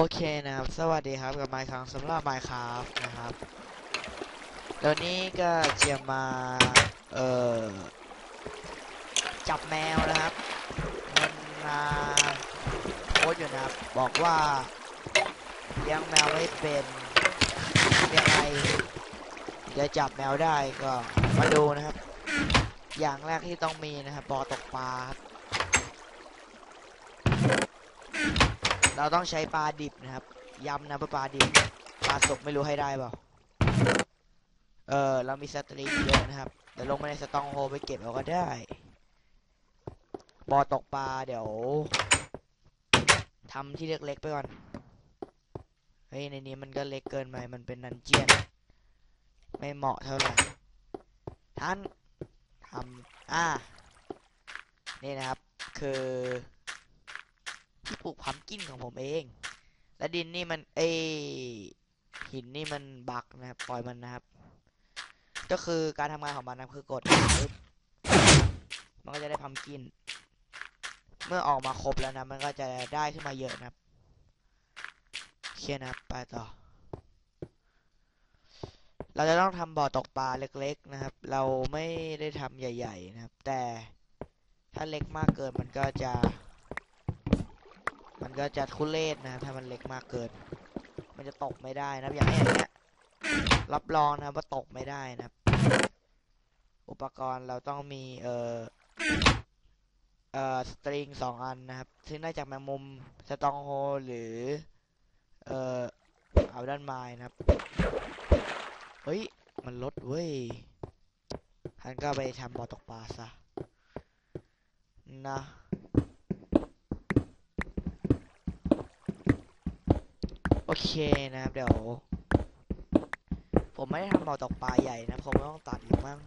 โอเคนะครับ สวัสดีครับกับไมค์ครังสำหรับไมค์ครับนะครับเดี๋ยวนี้ก็จะมา เอ่อ จับแมวนะครับ มันมาโพสอยู่นะครับ บอกว่าเลี้ยงแมวไม่เป็นยังไงจะจับแมวได้ก็มาดูนะครับ อย่างแรกที่ต้องมีนะครับบอตกปลาครับ เราต้องใช้ปลาดิบนะครับ ย้ำนะว่าปลาดิบ ปลาสกไม่รู้ให้ได้เปล่า เออ เรามีสตรีเยอะนะครับ เดี๋ยวลงมาในสตองโฮไปเก็บเอาก็ได้ บอตกปลาเดี๋ยวทำที่เล็กๆไปก่อน เฮ้ย ในนี้มันก็เล็กเกินไป มันเป็นนันเจียน ไม่เหมาะเท่าไหร่ ท่านทำอ่า นี่นะครับ คือ ลูกพัมกินของผมเอง และดินนี่มันเอหินนี่มันบักนะครับปล่อยมันนะครับ ก็คือการทำงานของมันนะคือกดปึ๊บมันก็จะได้พัมกิน เมื่อออกมาครบแล้วนะ มันก็จะได้ขึ้นมาเยอะนะครับเคลียร์นะไปต่อ เราจะต้องทำบ่อตกปลาเล็กๆนะครับ เราไม่ได้ทำใหญ่ ๆ นะครับ แต่ถ้าเล็กมากเกินมันก็จะ มันก็จะทุเรศนะครับถ้ามันเล็กมากเกิน มันจะตกไม่ได้นะครับอย่างนี้อย่างเงี้ยรับรองนะว่าตกไม่ได้นะครับ อุปกรณ์เราต้องมีเอ่อเอ่อสตริงสองอันนะครับ ซึ่งได้จากแมงมุมสตองโฮหรือ เอ่อเอาด้านไม้นะครับ เฮ้ย มันลดเว้ยท่านก็ไปทำบ่อตกปลาซะนะ โอเคนะครับเดี๋ยว ผมไม่ได้ทำบ่อตกปลาใหญ่นะผมต้องตัดอีกมั้ง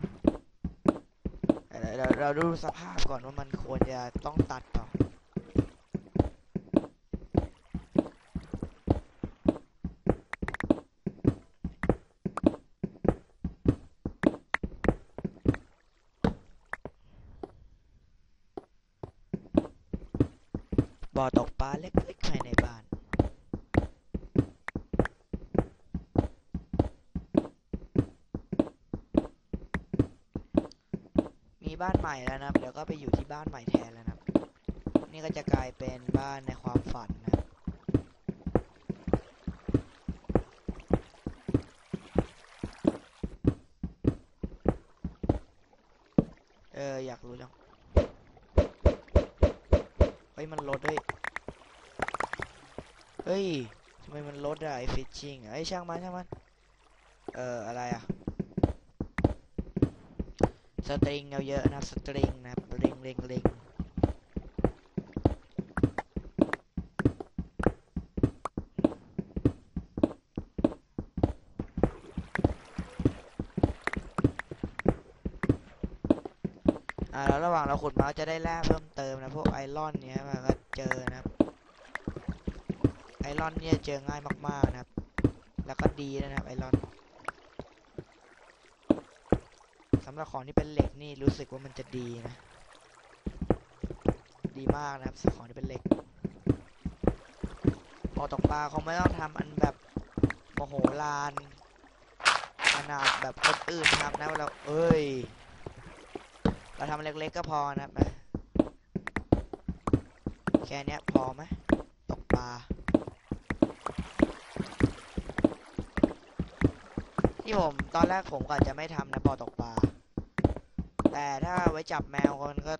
เราเราดูสภาพก่อนว่ามันควรจะต้องตัดต่อบ่อตกปลาเล็กๆภายในบ้าน มี บ้านใหม่แล้วนะครับเดี๋ยวก็ไปอยู่ที่บ้านใหม่แทนแล้วนะนี่ก็จะกลายเป็นบ้านในความฝันนะเอออยากรู้จังเฮ้ยมันลดเฮ้ยเฮ้ยทำไมมันลดอะไอฟิชชิงไอช่างมันช่างมันเอออะไรอะ ตริงเงาเยอะนะครับสตริงนะครับเริงเริงเริงอ่าแล้วระหว่างเราขุดมาจะได้แร่เพิ่มเติมนะพวกไอรอนเนี้ยมันก็เจอนะครับ ไอรอนเนี่ยเจอง่ายมากๆนะครับ แล้วก็ดีนะครับไอรอน สำหรับของที่เป็นเหล็กนี่รู้สึกว่ามันจะดีนะ ดีมากนะครับของที่เป็นเหล็กพอตกปลาคงไม่ต้องทำอันแบบโมโหลานขนาดแบบคนอื่นทำนะเราเอ้ย เราทำเล็กๆก็พอนะครับแค่เนี้ยพอไหมตกปลาที่ผมตอนแรกผมก็อาจะไม่ทำนะบ่อตกปลา แต่ถ้าไว้จับแมวมันก็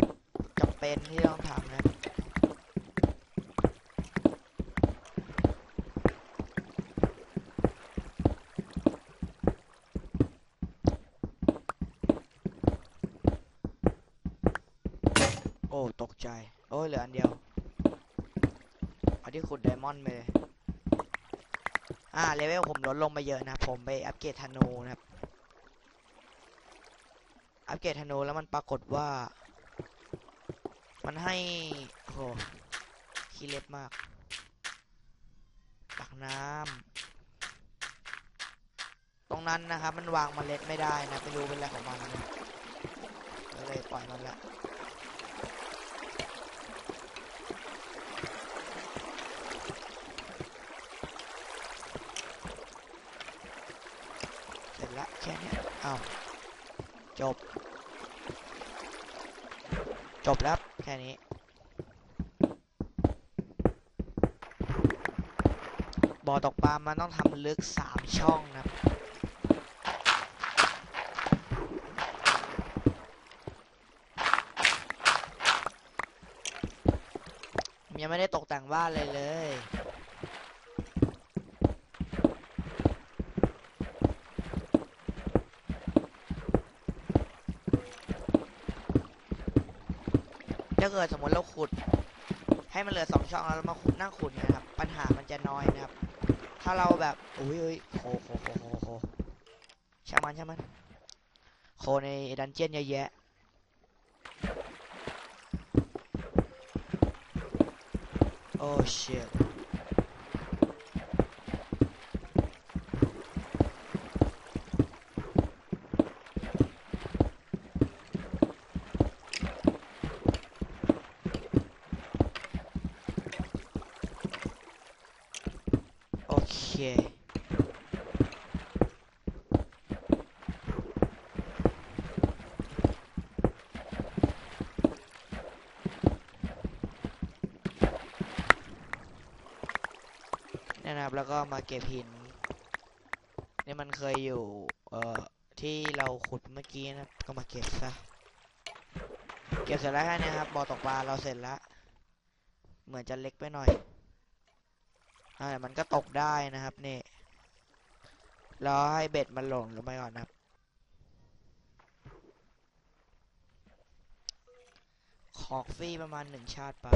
จำเป็นที่ต้องทำนะโอ้ ตกใจ โอ้ยเหลืออันเดียว เอาที่ขุดไดมอนด์ไปเลย อ่า เลเวลผมลดลงไปเยอะนะ ผมไปอัปเกรดธนูนะครับ เกตธนูแล้วมันปรากฏว่า มันให้โหขี้เล็บมากตักน้ำตรงนั้นนะครับมันวางมเมล็ดไม่ได้นะไปดูเป็นอะไรของมันก็เลยปล่อยมันละเสร็จละแค่นี้เอาจบ บแล้วแค่นี้ บ่อตกปลามันต้องทำลึกสามช่องนะยังไม่ได้ตกแต่งบ้านเลยเลย ถ้าเกิดสมมติเราขุด ให้มันเหลือสองช่องแล้วเรามาขุดนั่งขุดนะครับ ปัญหามันจะน้อยนะครับ ถ้าเราแบบอุ้ยอุ้ยโคโคโคโคโคช่างมันช่างมันโคในดันเจียนเยอะแยะโอ้ shit โอเค เนี่ยนะครับ แล้วก็ มาเก็บหินนี่มันเคยอยู่ เอ่อ ที่เราขุดเมื่อกี้นะ ก็มาเก็บซะ เก็บเสร็จแล้วแค่นี้ครับ บ่อตกปลาเราเสร็จแล้ว เหมือนจะเล็กไปหน่อย อ่ามันก็ตกได้นะครับนี่รอให้เบ็ดมันหล่นลงไปก่อนนะครับ ของฟรีประมาณหนึ่งชาติไป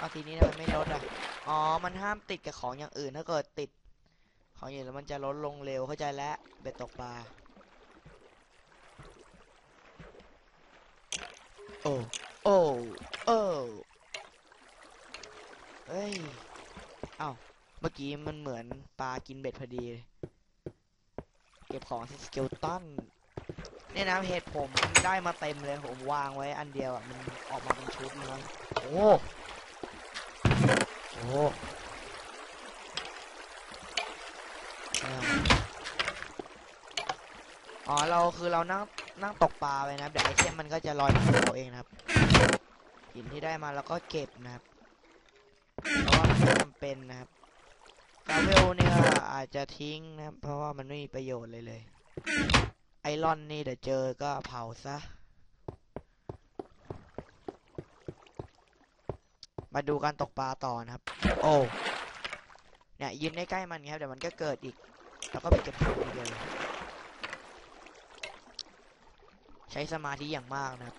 เอาทีนี้ทำไมไม่ลดอะ อ๋อ มันห้ามติดกับของอย่างอื่นถ้าเกิดติด ของอย่างอื่นแล้วมันจะลดลงเร็วเข้าใจแล้วเบ็ดตกปลา โอ้ โอ้ โอ้เฮ้ย เอ้า เมื่อกี้มันเหมือนปลากินเบ็ดพอดี เก็บของสเกลตันเนี่ยนะเห็ดผมได้มาเต็มเลยผมวางไว้อันเดียวอะมันออกมาเป็นชุดเลยโอ้ โอ้อ๋อเราคือเรานั่งนั่งตกปลาไปนะครับเดี๋ยวไอเทมมันก็จะลอยมาหาเราเองนะครับหินที่ได้มาแล้วก็เก็บนะครับเพราะว่ามันจำเป็นนะครับกาเวลเนี่ยอาจจะทิ้งนะครับ เพราะว่ามันไม่มีประโยชน์เลยเลย ไอรอนนี่เดี๋ยวเจอก็เผาซะ มาดูการตกปลาต่อนะครับ โอ้เนี่ยยืนใกล้ๆมันครับเดี๋ยวมันก็เกิดอีก แล้วก็ไปเก็บของอีกเลยใช้สมาธิอย่างมากนะครับ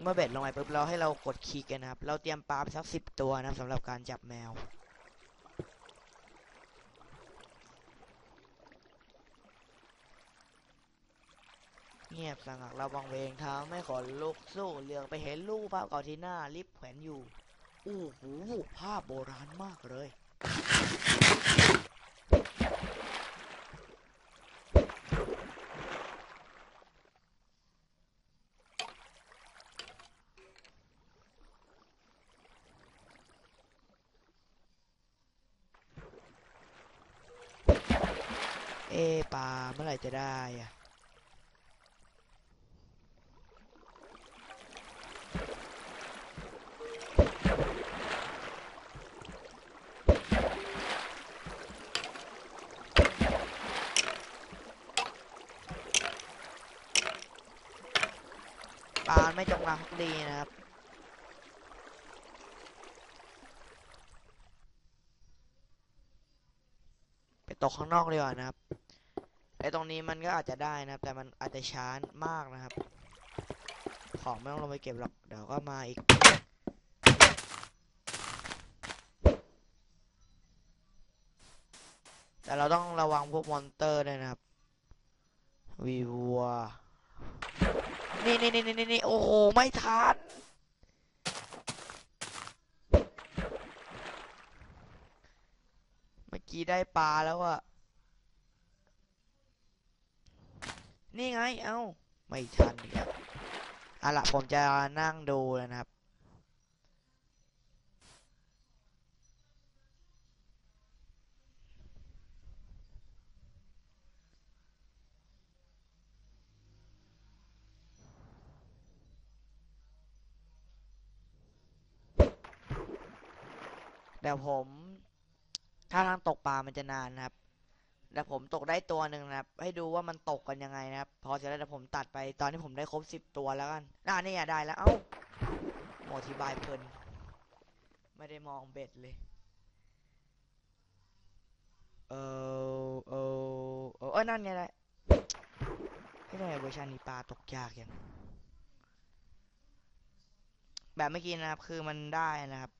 เมื่อเบ็ดลงไปปุ๊บเราให้เรากดคลิกกันนะครับ เราเตรียมปลาไปสักสิบตัวนะครับสำหรับการจับแมวเงียบสงักเราวังเวงทางไม่ขอลุกสู้เหลืองไปเห็นลูกภาพเก่าที่หน้าลิฟแขวนอยู่ โอู้หูภาพโบราณมากเลย เอปลาเมื่อไหร่จะได้อะ ไม่จงรักภักดีนะครับไปตกข้างนอกดีกว่านะครับไอตรงนี้มันก็อาจจะได้นะครับ แต่มันอาจจะช้ามากนะครับ ของไม่ต้องลงไปเก็บหรอกเดี๋ยวก็มาอีกแต่เราต้องระวังพวกมอนเตอร์ด้วยนะครับวีวัว นี่นี่นี่นี่นี่โอ้โห ไม่ทันเมื่อกี้ได้ปลาแล้วอะนี่ไง เอ้า ไม่ทันอีกแล้วเอะล่ะผมจะนั่งดูแล้วนะครับ เดี๋ยวผม ถ้าทางตกปลามันจะนานนะครับเดี๋ยวผมตกได้ตัวหนึ่งนะครับ ให้ดูว่ามันตกกันยังไงนะครับ พอเสร็จแล้วเดี๋ยวผมตัดไปตอนที่ผมได้ครบสิบตัวแล้วกันน่านี่อะได้แล้ว เอ้าโมอธิบายเพลิน ไม่ได้มองเบ็ดเลย เออเออเออเออนั่นไงแหละไม่ได้เวอร์ชันนี้ปลาตกยากยังแบบเมื่อกี้นะครับ คือมันได้นะครับ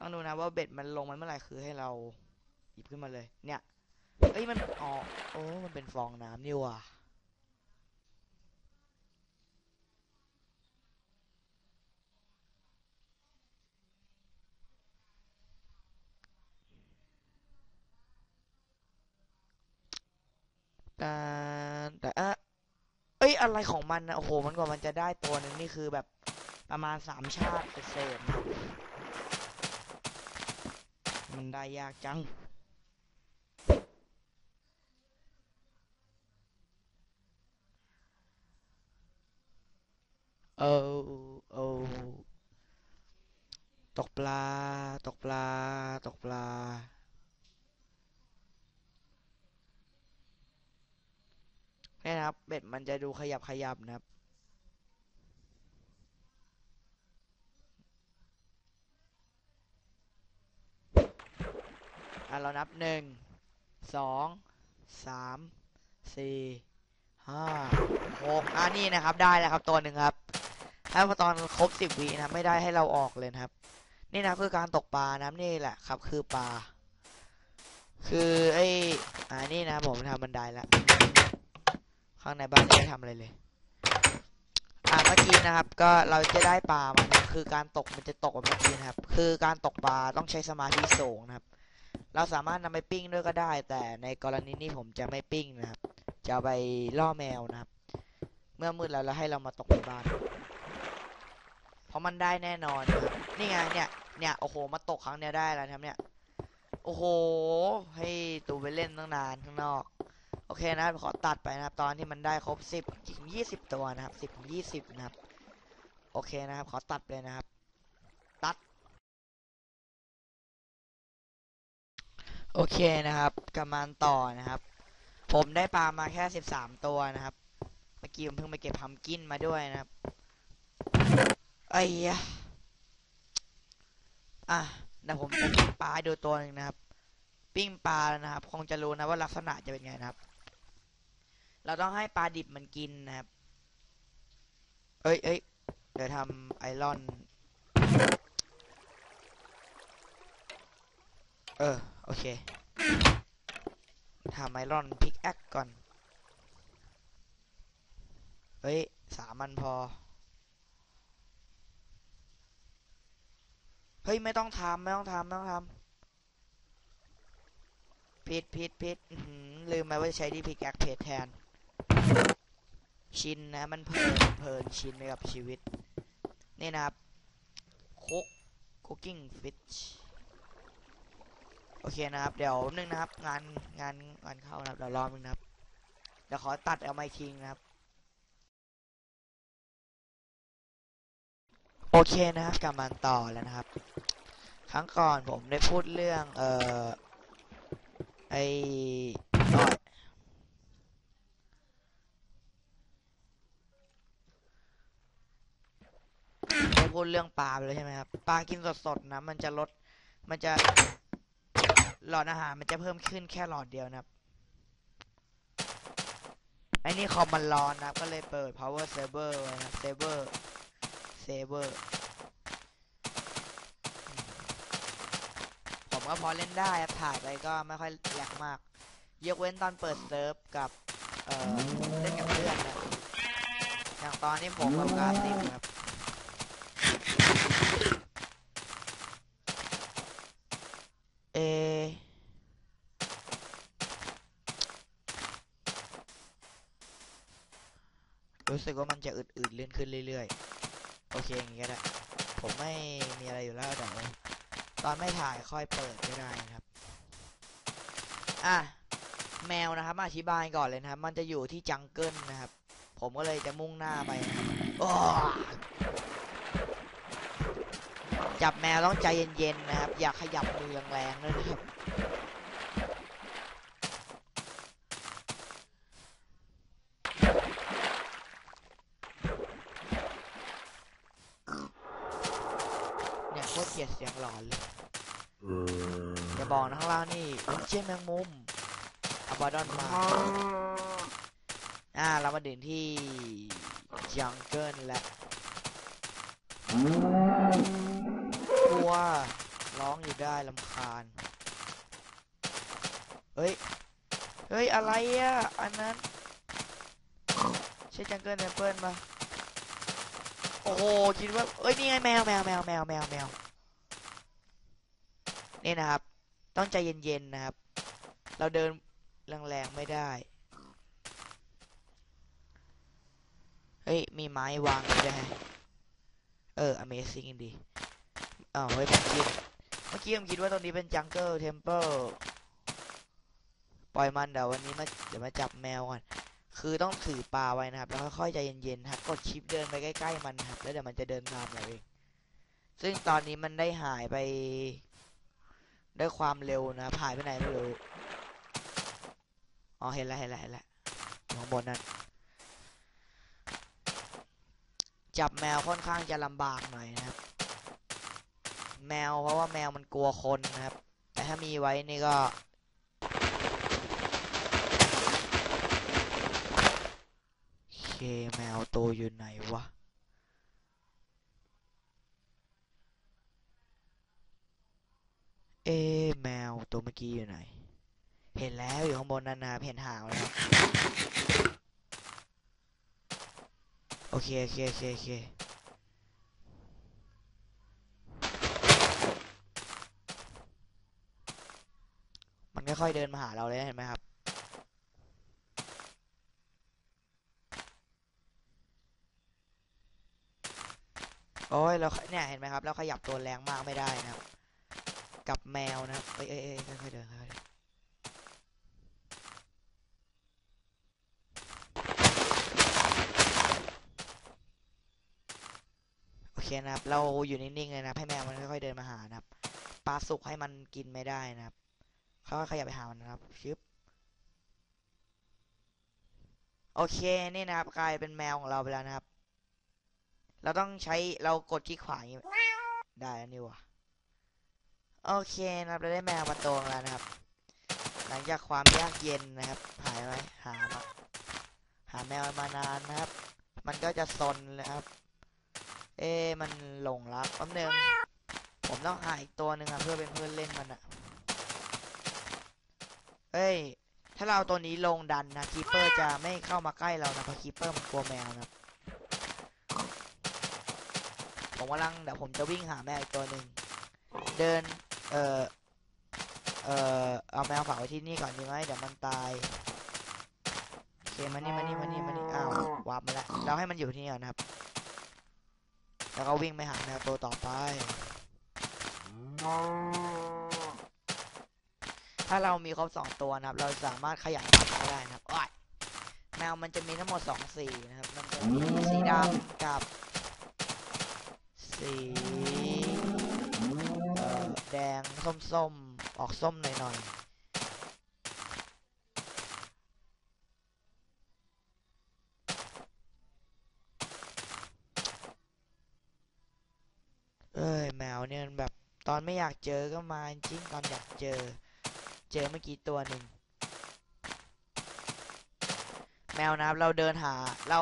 ต้องดูนะว่าเบ็ดมันลงมันเมื่อไหร่คือให้เราหยิบขึ้นมาเลย เนี่ยเอ้ยมันอ๋อโอ้มันเป็นฟองน้ำนี่ว่ะแต่แต่เอะเอ้ยอะไรของมันนะโอ้โหมันกว่ามันจะได้ตัวหนึ่งนี่คือแบบประมาณสามชาติเศษนะ มันได้ยากจังเออเออตกปลา ตกปลา ตกปลา เนี่ยนะครับ เบ็ดมันจะดูขยับขยับนะครับ อะ เรานับหนึ่ง สอง สามสี่ห้าหกอะนี่นะครับได้แล้วครับตัวหนึ่งครับ ถ้าพอตอนครบสิบวินะไม่ได้ให้เราออกเลยครับ นี่นะคือการตกปลานะครับนี่แหละครับ คือปลาคือไอ้อ่านี่นะผมทำบันไดแล้วข้างในบ้านไม่ทำอะไรเลยอ่าเมื่อกี้นะครับ ก็เราจะได้ปลามานะคือการตกมันจะตกแบบเมื่อกี้นะครับ คือการตกปลาต้องใช้สมาธิสูงนะครับ เราสามารถนำไปปิ้งด้วยก็ได้ แต่ในกรณีนี้ผมจะไม่ปิ้งนะครับ จะไปล่อแมวนะครับ เมื่อมืดแล้วแล้วให้เรามาตกในบ้าน เพราะมันได้แน่นอนนะครับนี่ไงเนี่ยเนี่ยโอ้โหมาตกครั้งเนี้ยได้แล้วครับเนี่ยโอ้โหให้ตูไปเล่นตั้งนานข้างนอก โอเคนะขอตัดไปนะครับ ตอนที่มันได้ครบสิบถึงยี่สิบตัวนะครับสิบถึงยี่สิบนะครับ โอเคนะครับ ขอตัดไปนะครับ ตัด โอเคนะครับกำมันต่อนะครับ ผมได้ปลามาแค่สิบสามตัวนะครับ เมื่อกี้ผมเพิ่งไปเก็บพัมกินมาด้วยนะครับไอ้ยะอะเดี๋ยวผมจะปิ้งปลาดูตัวหนึ่งนะครับ ปิ้งปลานะครับ คงจะรู้นะว่าลักษณะจะเป็นไงนะครับ เราต้องให้ปลาดิบมันกินนะครับ เอ้ยเอ้ยเดี๋ยวทำไอรอน เออ โอเคทำไอรอนพิกแอคก่อน เฮ้ย สามมันพอ เฮ้ย ไม่ต้องทำไม่ต้องทำไม่ต้องทำผิดผิดผิดลืมไปว่าจะใช้ที่พิกแอคเพจแทน ชินนะมันเพลินเพลินชินไปกับชีวิต นี่นะครับคุกคุกกิ้งฟิช โอเคนะครับ เดี๋ยวนึงนะครับ งานงานงานเข้านะครับเดี๋ยวรอมึงนะครับเดี๋ยวขอตัดเอาไมค์คิงนะครับ โอเคนะครับกลับมาต่อแล้วนะครับ ครั้งก่อนผมได้พูดเรื่อง เอ่อไอ้อ้อยได้พูดเรื่องปลาไปแล้วใช่ไหมครับปลากินสดๆนะมันจะลดมันจะ หลอดอาหารมันจะเพิ่มขึ้นแค่หลอดเดียวนะครับไอ้นี่คอมมันร้อนนะครับ ก็เลยเปิด power saver ไว้นะ saver saver ผมก็พอเล่นได้ถ่ายไปก็ไม่ค่อยแหลกมาก ยกเว้นตอนเปิดเซิร์ฟกับเเล่นกับเพื่อนนะอย่างตอนนี้ผมกับการติดครับ อรู้สึกว่ามันจะอืดๆเลื่อนขึ้นเรื่อยๆ โอเคอย่างงี้ก็ได้ ผมไม่มีอะไรอยู่แล้วเดี๋ยวตอนไม่ถ่ายค่อยเปิดก็ได้นะครับ อะ แมวนะครับ อธิบายก่อนเลยนะครับ มันจะอยู่ที่จังเกิลนะครับ ผมก็เลยจะมุ่งหน้าไปนะครับ จับแมวต้องใจเย็นๆนะครับ อย่าขยับมือแรงๆด้วยนะครับเนี่ยโคตรเกลียดเสียงหลอนเลยอย่าบอกนะข้างล่างนี่มันเชี่ยแมงมุมอับดอนมาอ่าเรามาถึงที่จังเกิลแล้ว กลัวร้องอยู่ได้ลำคาญ เฮ้ย เฮ้ย อะไรอะ อันนั้น ใช่จังเกิลแอปเปิลปะโอ้โห คิดว่า เอ้ย นี่ไงแมวแมวแมวแมวแมวแมวนี่นะครับ ต้องใจเย็นๆนะครับ เราเดินแรงๆไม่ได้ เฮ้ย มีไม้วางอยู่ด้วยฮะเออ Amazing ดี อ้าวเฮ้ยผมคิดเมื่อกี้ผมคิดว่าตรงนี้เป็น Jungle Temple ปล่อยมันเดี๋ยววันนี้มาเดี๋ยวมาจับแมวก่อนคือต้องถือปลาไว้นะครับ แล้วค่อยๆใจเย็นๆครับกดชิปเดินไปใกล้ๆมันครับ แล้วเดี๋ยวมันจะเดินตามเราเองซึ่งตอนนี้มันได้หายไปด้วยความเร็วนะครับหายไปไหนไม่รู้อ๋อเห็นแล้วเห็นแล้วเห็นแล้วข้างบนนั่นจับแมวค่อนข้างจะลำบากหน่อยนะครับ แมวเพราะว่าแมวมันกลัวคนนะครับ แต่ถ้ามีไว้นี่ก็เคแมวตัวอยู่ไหนวะเอแมวตัวเมื่อกี้อยู่ไหน เห็นแล้วอยู่ข้างบนนั่นนะเห็นหางแล้วโอเคโอเคโอเคโอเค มันค่อยๆเดินมาหาเราเลยเห็นไหมครับ โอ้ยเราเนี่ยเห็นไหมครับ เราขยับตัวแรงมากไม่ได้นะครับ กับแมวนะครับเอ้ยเอ้ยเอ้ยค่อยๆเดินค่อยๆเดินโอเคนะครับเราอยู่นิ่งๆเลยนะให้แมวมันค่อยๆเดินมาหานะครับปลาสุกให้มันกินไม่ได้นะครับ เขาขยับไปหามันนะครับชึบโอเคนี่นะครับกลายเป็นแมวของเราไปแล้วนะครับ เราต้องใช้เรากดที่ขวาอย่างนี้ได้แล้วนี่วะโอเคนะครับเราได้แมวมาตัวแล้วนะครับ หลังจากความยากเย็นนะครับ หายไปหามาหาแมวมานานนะครับ มันก็จะซนเลยครับ เอ๊มันหลงรักแป๊บนึงผมต้องหาอีกตัวหนึ่งอะเพื่อเป็นเพื่อนเล่นมันอะ เฮ้ย ถ้าเราตัวนี้ลงดันนะคีเปอร์จะไม่เข้ามาใกล้เรานะเพราะคีเปอร์มันกลัวแมวนะครับผมกำลังเดี๋ยวผมจะวิ่งหาแมวอีกตัวหนึ่งเดิน เอ่อเอ่อเอาแมวฝากไว้ที่นี่ก่อนดีไหมเดี๋ยวมันตายโอเคมานี่มานี่มานี่มานี่อ้าววาร์ปมาแล้วเราให้มันอยู่ที่นี่ก่อนนะครับ แล้วก็วิ่งไปหาแมวตัวต่อไป ถ้าเรามีครบสองตัวนะครับ เราสามารถขยายพันธุ์ได้นะครับอ้อยแมวมันจะมีทั้งหมดสองสีนะครับมันจะมีสีดำกับ สีแดงส้มๆ ออกส้มหน่อยๆเอ้ยแมวเนี่ยมันแบบตอนไม่อยากเจอก็มาจริงตอนอยากเจอ เจอเมื่อกี้ตัวหนึ่งแมวนะครับ เราเดินหา เรา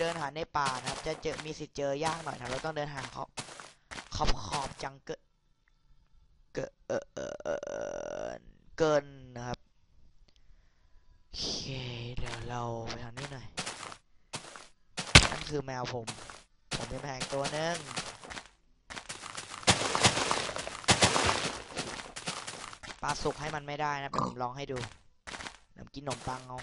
เดินหาในป่านะครับ จะเจอมีสิทธิ์เจอยากหน่อยนะเราต้องเดินหาขอบขอบขอบจังเกิลเกนเออเออเออเออเกินนะครับโอเคเดี๋ยวเราไปทางนี้หน่อยนั่นคือแมวผม ผมเป็นแมวตัวหนึง ปลาสุกให้มันไม่ได้นะผมลองให้ดูเดี๋ยวกินขนมปังเอา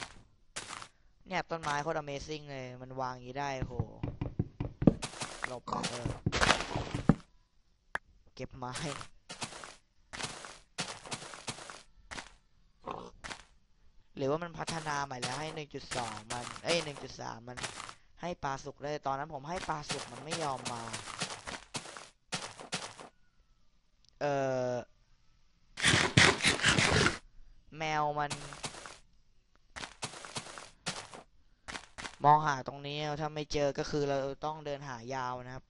เนี่ยต้นไม้โคตร Amazing เลย มันวางอย่างนี้ได้โหหลบไปเออเก็บไม้หรือว่ามันพัฒนาใหม่แล้วให้ 1.2 มัน เอ้ย 1.3 มันให้ปลาสุกเลย ตอนนั้นผมให้ปลาสุกมันไม่ยอมมา เออแม วมัน มองหาตรงนี้ถ้าไม่เจอก็คือเราต้องเดินหายาวนะครับ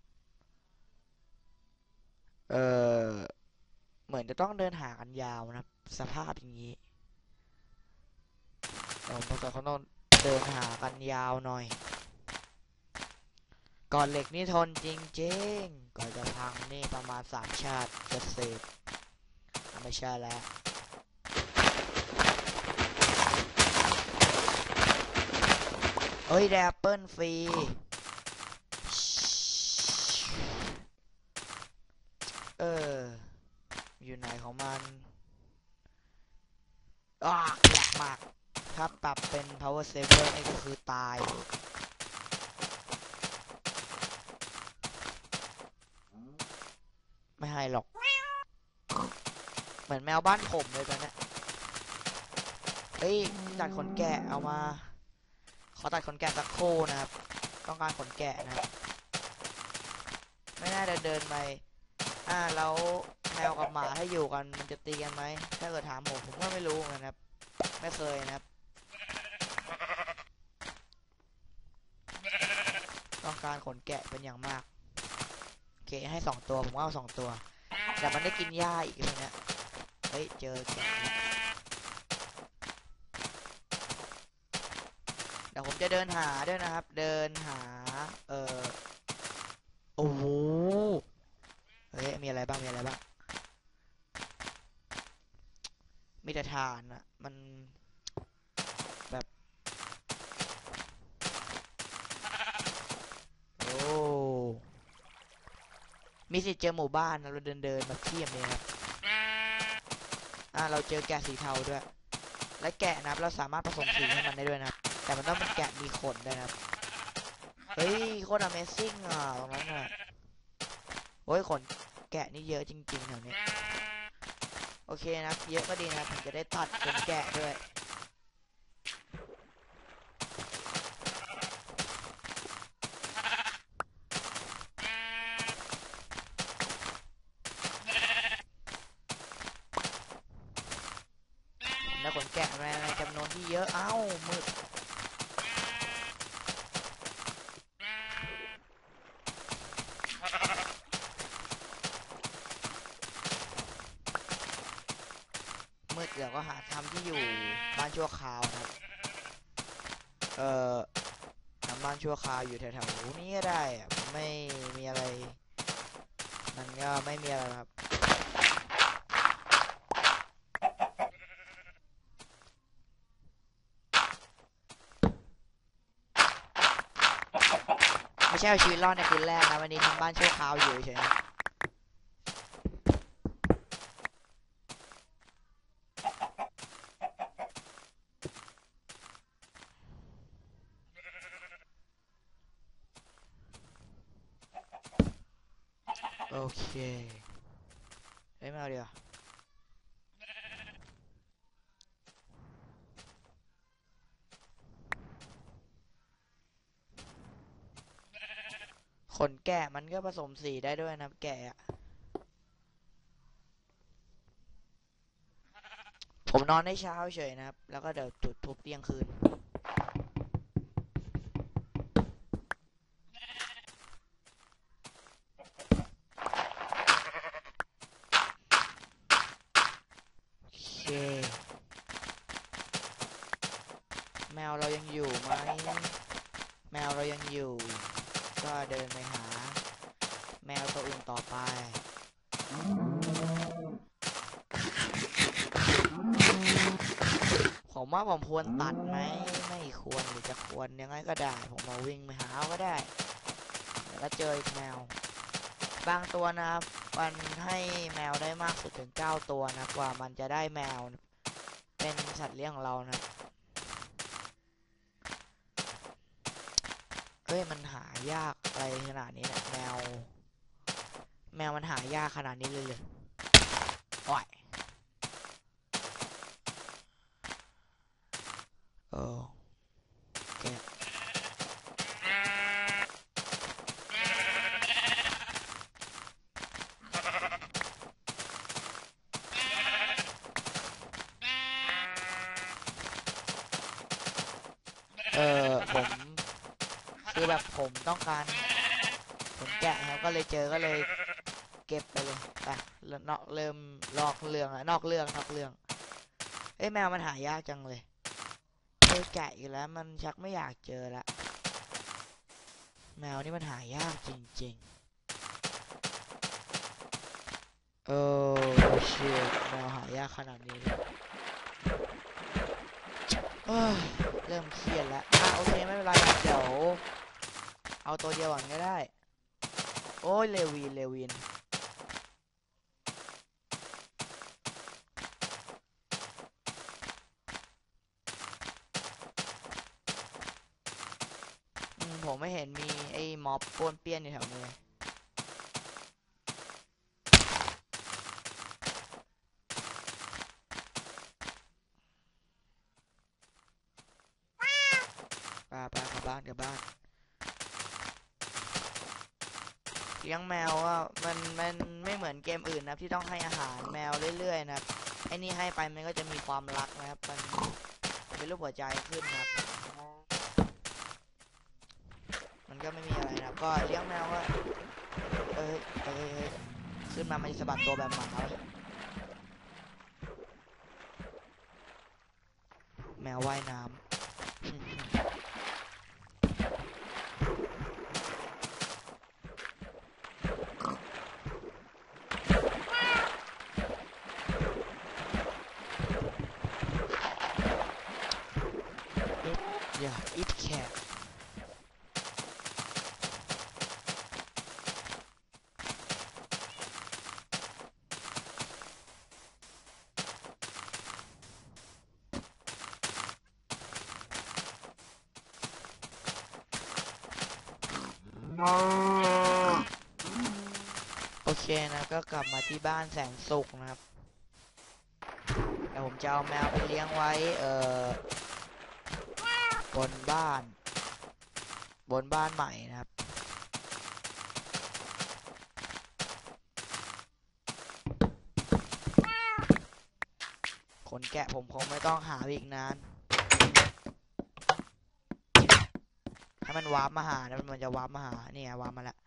เออเหมือนจะต้องเดินหากันยาวนะครับ สภาพอย่างนี้เราต้องเขาต้องเดินหากันยาวหน่อย ก่อนเหล็กนี่ทนจริงๆก่อนจะพังนี่ประมาณสามชาติจะเสร็จไม่ใช่แล้ว เอ้ยแดปเปิลฟรี เออ อยู่ไหนของมันอ้าแหลกมาก ถ้าปรับเป็น power saver นี่ก็คือตาย ไม่ให้หรอก เหมือนแมวบ้านผมเลยตอนเนี้ยเฮ้ยตัดขนแกะเอามา ขอตัดขนแกะสักครู่นะครับ ต้องการขนแกะนะครับ ไม่น่าจะเดินไป อ่าแล้วแมวกับหมาถ้าอยู่กันมันจะตีกันไหม ถ้าเกิดถามผมผมก็ไม่รู้เหมือนกันครับ ไม่เคยนะครับ ต้องการขนแกะเป็นอย่างมาก โอเคให้สองตัวผมว่าเอาสองตัว แต่มันได้กินหญ้าอีกเลยเนี่ยเฮ้ยเจอแกะแล้วเดี๋ยว ผมจะเดินหาด้วยนะครับ เดินหา เออโอ้โหเฮ้ยมีอะไรบ้างมีอะไรบ้างมีแต่ฐานอะมันแบบโอ้มีสิเจอหมู่บ้านนะเราเดินเดินมาเทียมเลยครับอ่าเราเจอแกะสีเทาด้วย และแกะนะครับ เราสามารถผสมสีให้มันได้ด้วยนะครับ แต่มันต้องเป็นแกะมีขนด้วยนะครับ เฮ้ยโคตร Amazing อะตรงนั้นอะโอ้ยขนแกะนี่เยอะจริงๆแถวนี้โอเคนะเยอะก็ดีนะผมจะได้ตัดขนแกะด้วย ผมได้ขนแกะมาในจำนวนที่เยอะ เอ้า มืด มืดเดี๋ยวก็หาทำที่อยู่บ้านชั่วคราวนะครับ เอ่อทำบ้านชั่ว คาอยู่แถวๆนี้ก็ได้อะไม่มีอะไร มันก็ไม่มีอะไรครับ ไม่ใช่เอาชีวิตรอดในคืนแรกนะวันนี้ทำบ้านชั่วคราวอยู่เฉยๆนะ โอ เคเอ้ยไม่เอาเดี๋ยวขนแกะมันก็ผสมสีได้ด้วยนะแกะผมนอนได้เช้าเฉยนะครับ แล้วก็เดี๋ยวจุดทุบเที่ยงคืน โอเค แมวเรายังอยู่ไหม แมวเรายังอยู่ ก็เดินไปหา แมวตัวอื่นต่อไป ผมว่าผมควรตัดไหมไม่ควรหรือจะควรยังไงก็ได้ ผมมาวิ่งไปหาก็ได้แล้วเจออีกแมว บางตัวนะครับมันให้แมวได้มากสุดถึง9ตัวนะกว่ามันจะได้แมว เป็นสัตว์เลี้ยงของเรานะเฮ้ยมันหายากอะไรขนาดนี้เนี่ยแมว แมวมันหายากขนาดนี้เลยเลยโอ้ย Oh. Damn. Ờ, คือแบบผมต้องการผมแกะครับก็เลยเจอก็เลยเก็บไปเลยไปนอกเริ่มลอกเรื่องอะนอกเรื่องนอกเรื่องเอ้แมวมันหายากจังเลย เจอแกะอีกแล้ว มันชักไม่อยากเจอละแมวนี่มันหายากจริงๆเออเชียแมวหายากขนาดนี้เลยเริ่มเครียดแล้วอะโอเคไม่เป็นไรเดี๋ยวเอาตัวเดียวก่อนก็ได้ โอ้ยเลวินเลวิน ผมไม่เห็นมีไอ้ม็อบป้วนเปี้ยนอยู่แถวนี้เลยปลาปลากลับบ้านกลับบ้านเลี้ยงแมวก็มันมันไม่เหมือนเกมอื่นนะครับที่ต้องให้อาหารแมวเรื่อยๆนะครับไอ้นี่ให้ไปมันก็จะมีความรักนะครับ มันเป็นรูปหัวใจขึ้นนะครับ มัน ก็ไม่มีอะไรนะก็เลี้ยงแมวก็เอ้ยเอ้ยเอ้ยขึ้นมามันสะบัดตัวแบบหมาแมวว่ายน้ำอย่า it cat โอ เคนะก็กลับมาที่บ้านแสนสุขนะครับเดี๋ยวผมจะเอาแมวไปเลี้ยงไว้ เอ่อบนบ้าน บนบ้านใหม่นะครับขนแกะผมคงไม่ต้องหาอีกนานให้มันวาร์ปมาหานะมันจะวาร์ปมาหาเนี่ย วาร์ปมาแล้ว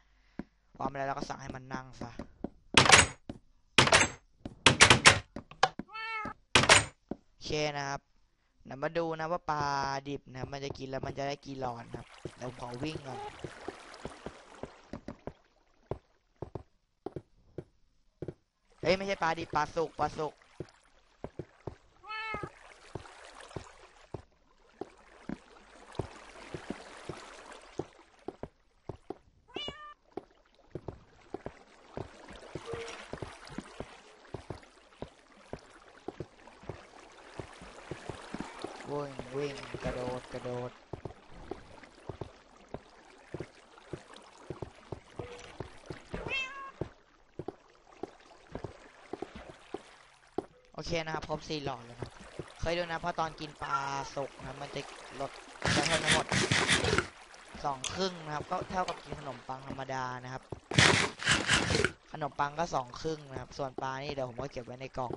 วาร์ปมแล้วเราก็สั่งให้มันนั่งซะโอเคนะครับเดี๋ยวมาดูนะว่าปลาดิบนะมันจะกินแล้วมันจะได้กี่หลอดนะครับเดี๋ยวผมขอวิ่งก่อนเฮ้ยไม่ใช่ปลาดิบปลาสุกปลาสุก วิ่งวิ่งกระโดดกระโดด โอ เคนะครับครบสี่หลอดแล้วนะเคยดูนะเพราะตอนกินปลาสุกนะมันจะลดจะเท่าทั้งหมดสองครึ่งนะครับ ก็เท่ากับกินขนมปังธรรมดานะครับ ขนมปังก็สองครึ่งนะครับ ส่วนปลานี่เดี๋ยวผมก็เก็บไว้ในกล่อง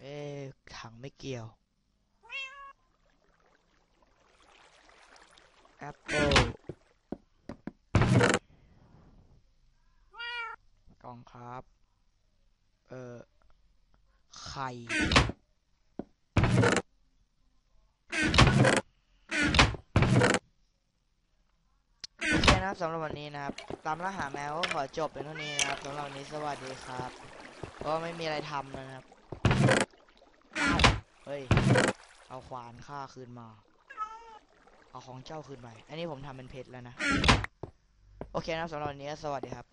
เอ๊ถังไม่เกี่ยวแอปเปิลกล่องครับ เออ ไข่โอเคนะครับสำหรับวันนี้นะครับ ตามล่าหาแมวก็ขอจบเป็นเท่านี้นะครับสำหรับวันนี้สวัสดีครับ ก็ไม่มีอะไรทำนะครับ เฮ้ย เอาขวานฆ่าคืนมา เอาของเจ้าคืนไป อันนี้ผมทำเป็นเพชรแล้วนะ โอเคนะครับสำหรับวันนี้สวัสดีครับ